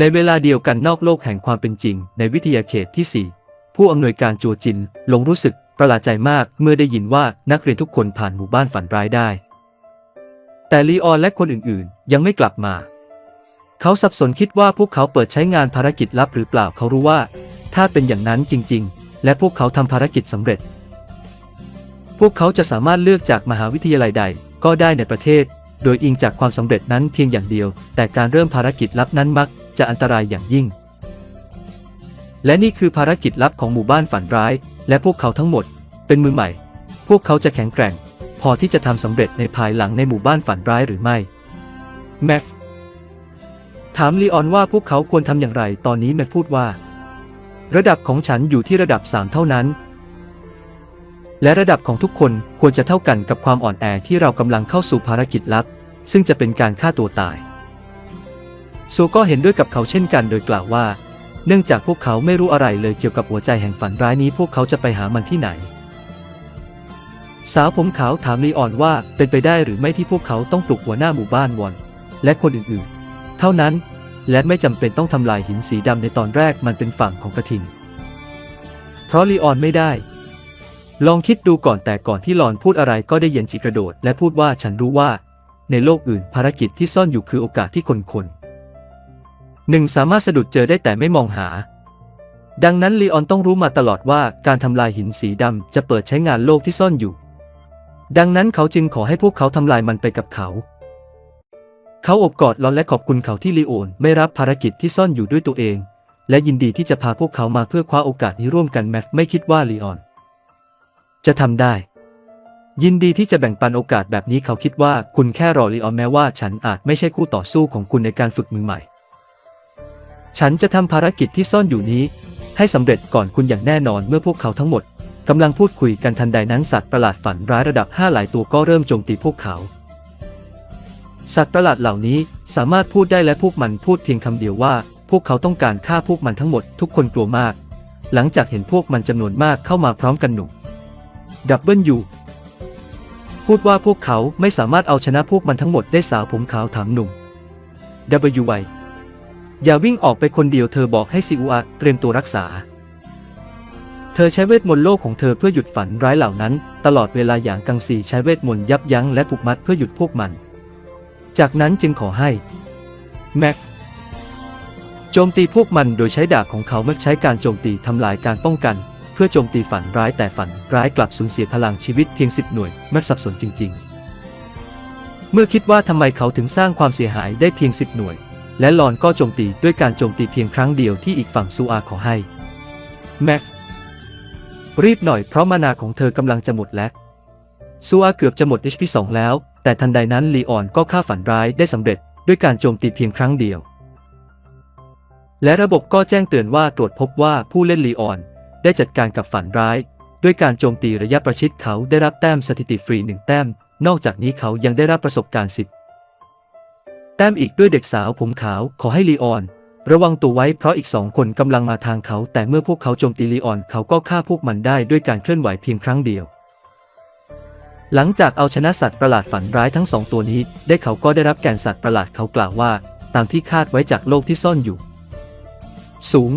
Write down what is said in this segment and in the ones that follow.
ในเวลาเดียวกันนอกโลกแห่งความเป็นจริง ในวิทยาเขตที่ 4 ผู้อำนวยการจัวจินหลงรู้สึกประหลาดใจมากเมื่อได้ยินว่านักเรียนทุกคนผ่านหมู่บ้านฝันร้ายได้ แต่ลีออนและคนอื่นๆ ยังไม่กลับมา เขาสับสนคิดว่าพวกเขาเปิดใช้งานภารกิจลับหรือเปล่าเขารู้ว่า ถ้าเป็นอย่างนั้นจริง ๆ และพวกเขาทำภารกิจสำเร็จ พวกเขาจะสามารถเลือกจากมหาวิทยาลัยใดก็ได้ในประเทศ โดยอิงจากความสำเร็จนั้นเพียงอย่างเดียว แต่การเริ่มภารกิจลับนั้นมัก จะอันตรายอย่างยิ่ง และนี่คือภารกิจลับของหมู่บ้านฝันร้าย และพวกเขาทั้งหมด เป็นมือใหม่ พวกเขาจะแข็งแกร่ง พอที่จะทำสำเร็จในภายหลังในหมู่บ้านฝันร้ายหรือไม่แมฟถามลีออนว่าพวกเขาควรทำอย่างไร ตอนนี้แมฟพูดว่า ระดับของฉันอยู่ที่ระดับ 3 เท่านั้น และระดับของทุกคนควรจะเท่ากันกับความอ่อนแอที่เรากำลังเข้าสู่ภารกิจลับ ซึ่งจะเป็นการฆ่าตัวตาย ซก็เห็นด้วยกับเขาเช่นกันโดยกล่าวว่า เนื่องจากพวกเขาไม่รู้อะไรเลยเกี่ยวกับหัวใจแห่งฝันร้ายนี้พวกเขาจะไปหามันที่ไหน สาวผมขาวถามลีออนว่าเป็นไปได้หรือไม่ที่พวกเขาต้องปลุกหัวหน้าหมู่บ้านวอนและคนอื่นๆ เท่านั้นและไม่จำเป็นต้องทำลายหินสีดำในตอนแรกมันเป็นฝั่งของกระทิง เพราะลีออนไม่ได้ ลองคิดดูก่อนแต่ก่อนที่ลอนพูดอะไรก็ได้เย็นจิกระโดด และพูดว่าฉันรู้ว่า ในโลกอื่นภารกิจที่ซ่อนอยู่คือโอกาสที่คนคน หนึ่งสามารถสะดุดเจอได้แต่ไม่มองหา ดังนั้นลีออนต้องรู้มาตลอดว่าการทำลายหินสีดำจะเปิดใช้งานโลกที่ซ่อนอยู่ ดังนั้นเขาจึงขอให้พวกเขาทำลายมันไปกับเขา เขาอบกอดลอนและขอบคุณเขาที่ลีโอนไม่รับภารกิจที่ซ่อนอยู่ด้วยตัวเอง และยินดีที่จะพาพวกเขามาเพื่อคว้าโอกาสนี้ร่วมกันแม็กไม่คิดว่าลีออน จะทำได้ ยินดีที่จะแบ่งปันโอกาสแบบนี้เขาคิดว่าคุณแค่รอลีออนแม้ว่าฉันอาจไม่ใช่คู่ต่อสู้ของคุณในการฝึกมือใหม่ ฉันจะทำภารกิจที่ซ่อนอยู่นี้ ให้สำเร็จก่อนคุณอย่างแน่นอนเมื่อพวกเขาทั้งหมดกำลังพูดคุยกันทันใดนั้นสัตว์ประหลาดฝันร้ายระดับ 5 หลายตัวก็เริ่มโจมตีพวกเขา สัตว์ประหลาดเหล่านี้สามารถพูดได้และพวกมันพูดเพียงคำเดียวว่า พวกเขาต้องการฆ่าพวกมันทั้งหมดทุกคนกลัวมาก หลังจากเห็นพวกมันจำนวนมากเข้ามาพร้อมกันหนุ่มดับเบิลยูพูดว่าพวกเขาไม่สามารถเอาชนะพวกมันทั้งหมดได้สาวผมขาวถามหนุ่ม WY อย่าวิ่งออกไปคนเดียวเธอบอกให้ซิอูอาเตรียมตัวรักษา เธอใช้เวทมนต์โลกของเธอเพื่อหยุดฝันร้ายเหล่านั้น ตลอดเวลาอย่างกังสีใช้เวทมนต์ยับยั้งและผูกมัดเพื่อหยุดพวกมัน จากนั้นจึงขอให้แม็กโจมตีพวกมันโดยใช้ดาบของเขาไม่ใช้การโจมตีทำลายการป้องกัน เพื่อโจมตีฝันร้ายแต่ฝันร้ายกลับสูญเสียพลังชีวิตเพียงสิบหน่วยแม็กสับสนจริง ๆ เมื่อคิดว่าทำไมเขาถึงสร้างความเสียหายได้เพียงสิบหน่วย และลอนก็โจมตีด้วยการโจมตีเพียงครั้งเดียวที่อีกฝั่งซูอาขอให้ แม็กรีบหน่อยเพราะมานาของเธอกำลังจะหมดแล้วซูอาเกือบจะหมด HP 2แล้ว แต่ทันใดนั้นลีออนก็ฆ่าฝันร้ายได้สำเร็จด้วยการโจมตีเพียงครั้งเดียว และระบบก็แจ้งเตือนว่าตรวจพบว่าผู้เล่นลีออน ได้จัดการกับฝันร้าย ด้วยการโจมตีระยะประชิดเขาได้รับแต้มสถิติฟรีหนึ่งแต้ม นอกจากนี้เขายังได้รับประสบการณ์สิบ แต้มอีกด้วยเด็กสาวผมขาวขอให้ลีออน ระวังตัวไว้เพราะอีกสองคนกำลังมาทางเขา แต่เมื่อพวกเขาโจมตีลีออนเขาก็ฆ่าพวกมันได้ด้วยการเคลื่อนไหวเพียงครั้งเดียว หลังจากเอาชนะสัตว์ประหลาดฝันร้ายทั้งสองตัวนี้ ได้เขาก็ได้รับแก่นสัตว์ประหลาดเขากล่าวว่า ตามที่คาดไว้จากโลกที่ซ่อนอยู่ สูง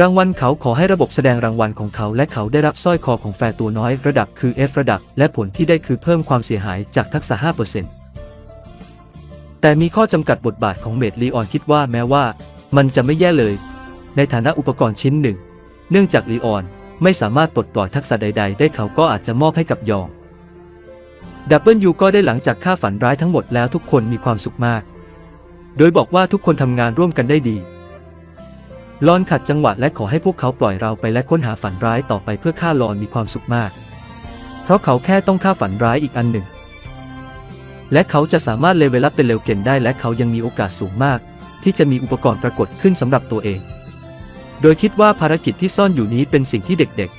รางวัลเขาขอให้ระบบแสดงรางวัลของเขา และเขาได้รับสร้อยคอของแฟตัวน้อย ระดับคือ F ระดับ และผลที่ได้คือเพิ่มความเสียหายจากทักษะ5% แต่มีข้อจำกัดบทบาทของเมดลีออนคิดว่าแม้ว่า มันจะไม่แย่เลย ในฐานะอุปกรณ์ชิ้นหนึ่ง เนื่องจากลีออนไม่สามารถปลดปล่อยทักษะใด ๆ ได้เขาก็อาจจะมอบให้กับยองดับเบิลยูก็ได้หลังจากฆ่าฝันร้ายทั้งหมดแล้วทุกคนมีความสุขมาก โดยบอกว่าทุกคนทำงานร่วมกันได้ดีลอนขัดจังหวะและขอให้พวกเขาปล่อยเราไปและค้นหาฝันร้ายต่อไปเพื่อฆ่าลอนมีความสุขมาก เพราะเขาแค่ต้องฆ่าฝันร้ายอีกอันหนึ่ง และเขาจะสามารถเลเวลอัพเป็นเร็วเก่งได้และเขายังมีโอกาสสูงมาก ที่จะมีอุปกรณ์ปรากฏขึ้นสำหรับตัวเอง โดยคิดว่าภารกิจที่ซ่อนอยู่นี้เป็นสิ่งที่เด็ก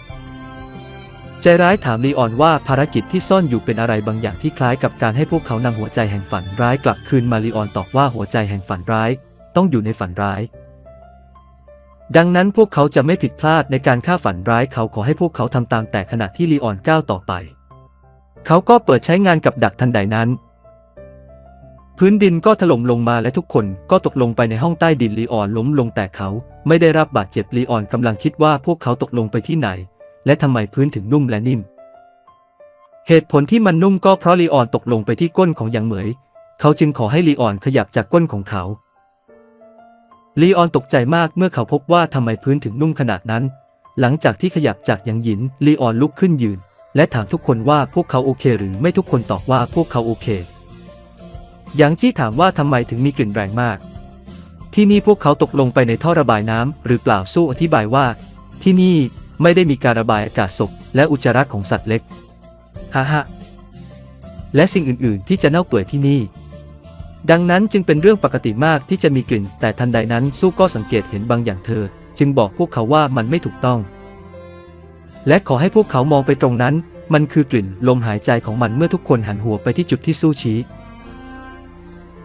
ๆ ใจร้ายถามลีออนว่าภารกิจที่ซ่อนอยู่เป็นอะไรบางอย่างที่คล้ายกับการให้พวกเขานำหัวใจแห่งฝันร้ายกลับคืนมาลีออนตอบว่าหัวใจแห่งฝันร้าย ต้องอยู่ในฝันร้าย ดังนั้นพวกเขาจะไม่ผิดพลาดในการฆ่าฝันร้ายเขาขอให้พวกเขาทำตามแต่ขณะที่ลีออนก้าวต่อไป เขาก็เปิดใช้งานกับดักทันใดนั้น พื้นดินก็ถล่มลงมาและทุกคนก็ตกลงไปในห้องใต้ดินลีออนล้มลงแต่เขาไม่ได้รับบาดเจ็บลีออนกำลังคิดว่าพวกเขาตกลงไปที่ไหน และทำไมพื้นถึงนุ่มและนิ่ม เหตุผลที่มันนุ่มก็เพราะลีออนตกลงไปที่ก้นของหยางเหมย เขาจึงขอให้ลีออนขยับจากก้นของเขาลีออนตกใจมากเมื่อเขาพบว่าทำไมพื้นถึงนุ่มขนาดนั้น หลังจากที่ขยับจากหยางหยินลีออนลุกขึ้นยืน และถามทุกคนว่าพวกเขาโอเค หรือไม่ทุกคนตอบว่าพวกเขาโอเค หยางจี้ถามว่าทำไมถึงมีกลิ่นแรงมาก ที่นี่พวกเขาตกลงไปในท่อระบายน้ำหรือเปล่าสู้อธิบายว่า ที่นี่ไม่ได้มีการระบายอากาศศพและอุจจาระของสัตว์เล็กฮ่าฮ่าและสิ่งอื่นๆ ที่จะเน่าเปื่อยที่นี่ ดังนั้นจึงเป็นเรื่องปกติมากที่จะมีกลิ่น แต่ทันใดนั้นสู้ก็สังเกตเห็นบางอย่างเธอ จึงบอกพวกเขาว่ามันไม่ถูกต้อง และขอให้พวกเขามองไปตรงนั้น มันคือกลิ่นลมหายใจของมันเมื่อทุกคนหันหัวไปที่จุดที่สู้ชี้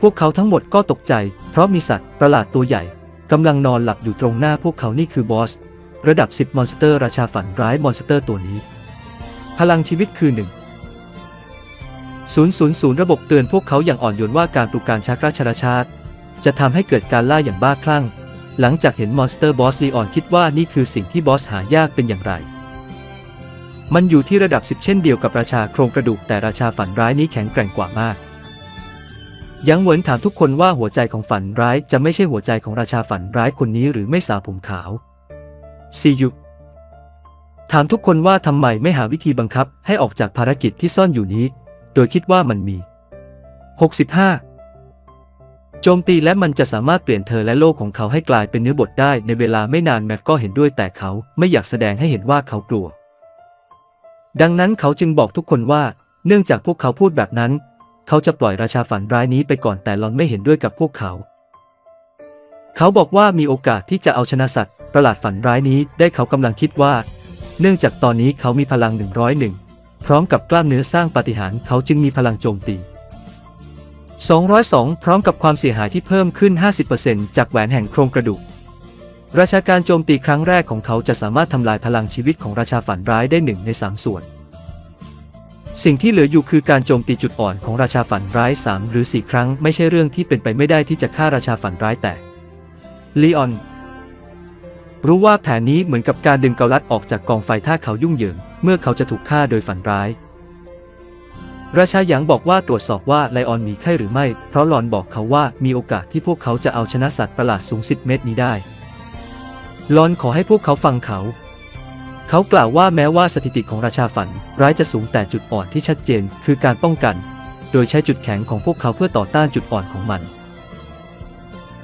วกเขาทั้งหมดก็ตกใจ เพราะมีสัตว์ประหลาดตัวใหญ่กำลังนอนหลับอยู่ตรงหน้าพวกเขานี่คือบอส ระดับ 10 มอนสเตอร์ราชาฝันร้ายมอนสเตอร์ตัวนี้ พลังชีวิตคือ 1 000 ระบบเตือนพวกเขาอย่างอ่อนโยนว่าการปลุกการชักราชาชาติ จะทำให้เกิดการล่าอย่างบ้าคลั่ง หลังจากเห็นมอนสเตอร์บอสลีออนคิดว่านี่คือสิ่งที่บอสหายากเป็นอย่างไร มันอยู่ที่ระดับ 10 เช่นเดียวกับราชาโครงกระดูกแต่ราชาฝันร้ายนี้แข็งแกร่งกว่ามาก ยังเหวินถามทุกคนว่าหัวใจของฝันร้ายจะไม่ใช่หัวใจของราชาฝันร้ายคนนี้หรือไม่สาวผมขาวซียุถามทุกคนว่าทำไมไม่หาวิธีบังคับให้ออกจากภารกิจที่ซ่อนอยู่นี้ โดยคิดว่ามันมี 65 โจมตีและมันจะสามารถเปลี่ยนเธอและโลกของเขาให้กลายเป็นเนื้อบทได้ในเวลาไม่นานแม็กก็เห็นด้วยแต่เขาไม่อยากแสดงให้เห็นว่าเขากลัว ดังนั้นเขาจึงบอกทุกคนว่า เนื่องจากพวกเขาพูดแบบนั้น เขาจะปล่อยราชาฝันร้ายนี้ไปก่อนแต่ลอนไม่เห็นด้วยกับพวกเขา เขาบอกว่ามีโอกาสที่จะเอาชนะสัตว์ประหลาดฝันร้ายนี้ได้เขากำลังคิดว่า เนื่องจากตอนนี้เขามีพลัง 101 พร้อมกับกล้ามเนื้อสร้างปาฏิหาริย์เขาจึงมีพลังโจมตี 202 พร้อมกับความเสียหายที่เพิ่มขึ้น 50%จากแหวนแห่งโครงกระดูกราชาการโจมตีครั้งแรกของเขาจะสามารถทำลายพลังชีวิตของราชาฝันร้ายได้หนึ่งในสามส่วน สิ่งที่เหลืออยู่คือการโจมตีจุดอ่อนของราชาฝันร้าย 3 หรือ 4 ครั้ง ไม่ใช่เรื่องที่เป็นไปไม่ได้ที่จะฆ่าราชาฝันร้ายแต่ลีออนรู้ว่าแผนนี้เหมือนกับการดึงเกาลัดออกจากกองไฟถ้าเขายุ่งเหยิง เมื่อเขาจะถูกฆ่าโดยฝันร้าย ราชาหยางบอกว่าตรวจสอบว่าไลออนมีไข้หรือไม่ เพราะหลอนบอกเขาว่ามีโอกาสที่พวกเขาจะเอาชนะสัตว์ประหลาดสูง 10 เมตรนี้ได้หลอนขอให้พวกเขาฟังเขา เขากล่าวว่าแม้ว่าสถิติของราชาฝันร้ายจะสูงแต่จุดอ่อนที่ชัดเจนคือการป้องกัน โดยใช้จุดแข็งของพวกเขาเพื่อต่อต้านจุดอ่อนของมัน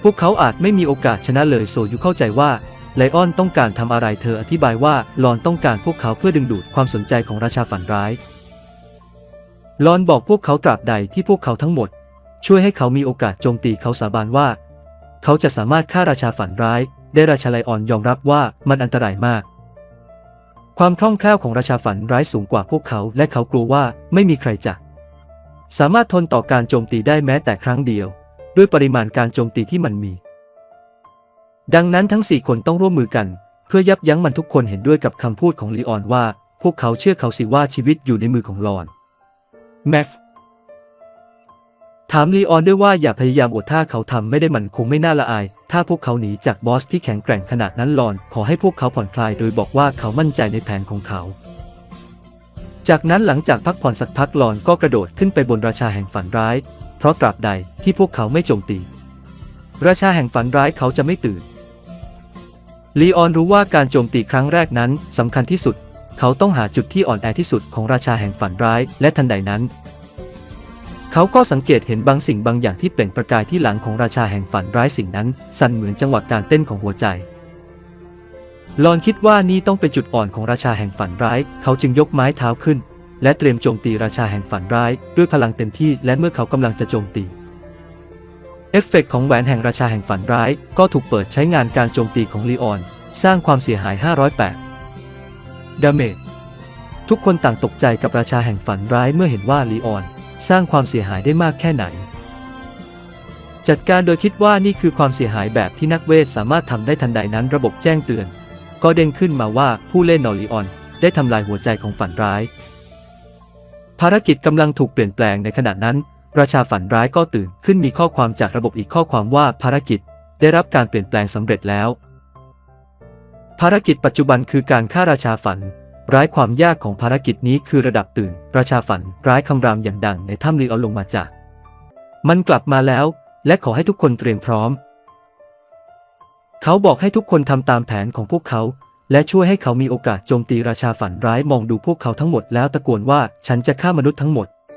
พวกเขาอาจไม่มีโอกาสชนะเลยโซยุเข้าใจว่าไลออนต้องการทำอะไรเธออธิบายว่าลอนต้องการพวกเขาเพื่อดึงดูดความสนใจของราชาฝันร้ายลอนบอกพวกเขาตราบใดที่พวกเขาทั้งหมด ช่วยให้เขามีโอกาสโจมตีเขาสาบานว่า เขาจะสามารถฆ่าราชาฝันร้าย ได้ราชาไลออนยอมรับว่ามันอันตรายมาก ความคล่องแคล่วของราชาฝันร้ายสูงกว่าพวกเขา และเขากลัวว่าไม่มีใครจะสามารถทนต่อการโจมตีได้แม้แต่ครั้งเดียว ด้วยปริมาณการโจมตีที่มันมี ดังนั้นทั้งสี่คนต้องร่วมมือกัน เพื่อยับยั้งมันทุกคนเห็นด้วยกับคำพูดของลีออนว่า พวกเขาเชื่อเขาสิว่าชีวิตอยู่ในมือของลอนแมฟ ถามลีออนด้วยว่าอย่าพยายามอดถ้าเขาทำไม่ได้มันคงไม่น่าละอาย ถ้าพวกเขาหนีจากบอสที่แข็งแกร่งขนาดนั้นหลอน ขอให้พวกเขาผ่อนคลายโดยบอกว่าเขามั่นใจในแผนของเขา จากนั้นหลังจากพักผ่อนสักพักหลอนก็กระโดดขึ้นไปบนราชาแห่งฝันร้าย เพราะตราบใดที่พวกเขาไม่โจมตี ราชาแห่งฝันร้ายเขาจะไม่ตื่นลีออนรู้ว่าการโจมตีครั้งแรกนั้นสำคัญที่สุด เขาต้องหาจุดที่อ่อนแอที่สุดของราชาแห่งฝันร้าย และทันใดนั้น เขาก็สังเกตเห็นบางสิ่งบางอย่างที่เปล่งประกายที่หลังของราชาแห่งฝันร้ายสิ่งนั้น สั่นเหมือนจังหวะการเต้นของหัวใจ ลอนคิดว่านี่ต้องเป็นจุดอ่อนของราชาแห่งฝันร้าย เขาจึงยกไม้เท้าขึ้น และเตรียมโจมตีราชาแห่งฝันร้าย ด้วยพลังเต็มที่และเมื่อเขากำลังจะโจมตีเอฟเฟกต์ของแหวนแห่งราชาแห่งฝันร้าย ก็ถูกเปิดใช้งานการโจมตีของลีออน สร้างความเสียหาย 508ดาเมจทุกคนต่างตกใจกับราชาแห่งฝันร้ายเมื่อเห็นว่าลีออน สร้างความเสียหายได้มากแค่ไหน จัดการโดยคิดว่านี่คือความเสียหายแบบที่นักเวทสามารถทำได้ทันใดนั้นระบบแจ้งเตือน ก็เด้งขึ้นมาว่าผู้เล่นนอริออน ได้ทำลายหัวใจของฝันร้าย ภารกิจกำลังถูกเปลี่ยนแปลงในขณะนั้นราชาฝันร้ายก็ตื่นขึ้นมีข้อความจากระบบอีกข้อความว่าภารกิจได้รับการเปลี่ยนแปลงสำเร็จแล้ว ภารกิจปัจจุบันคือการฆ่าราชาฝัน ร้ายความยากของภารกิจนี้คือระดับตื่น ราชาฝัน ร้ายคำรามอย่างดังในถ้ำลีเอาลงมาจาก มันกลับมาแล้ว และขอให้ทุกคนเตรียมพร้อม เขาบอกให้ทุกคนทำตามแผนของพวกเขา และช่วยให้เขามีโอกาสโจมตีราชาฝันร้ายมองดูพวกเขาทั้งหมดแล้วตะโกนว่าฉันจะฆ่ามนุษย์ทั้งหมด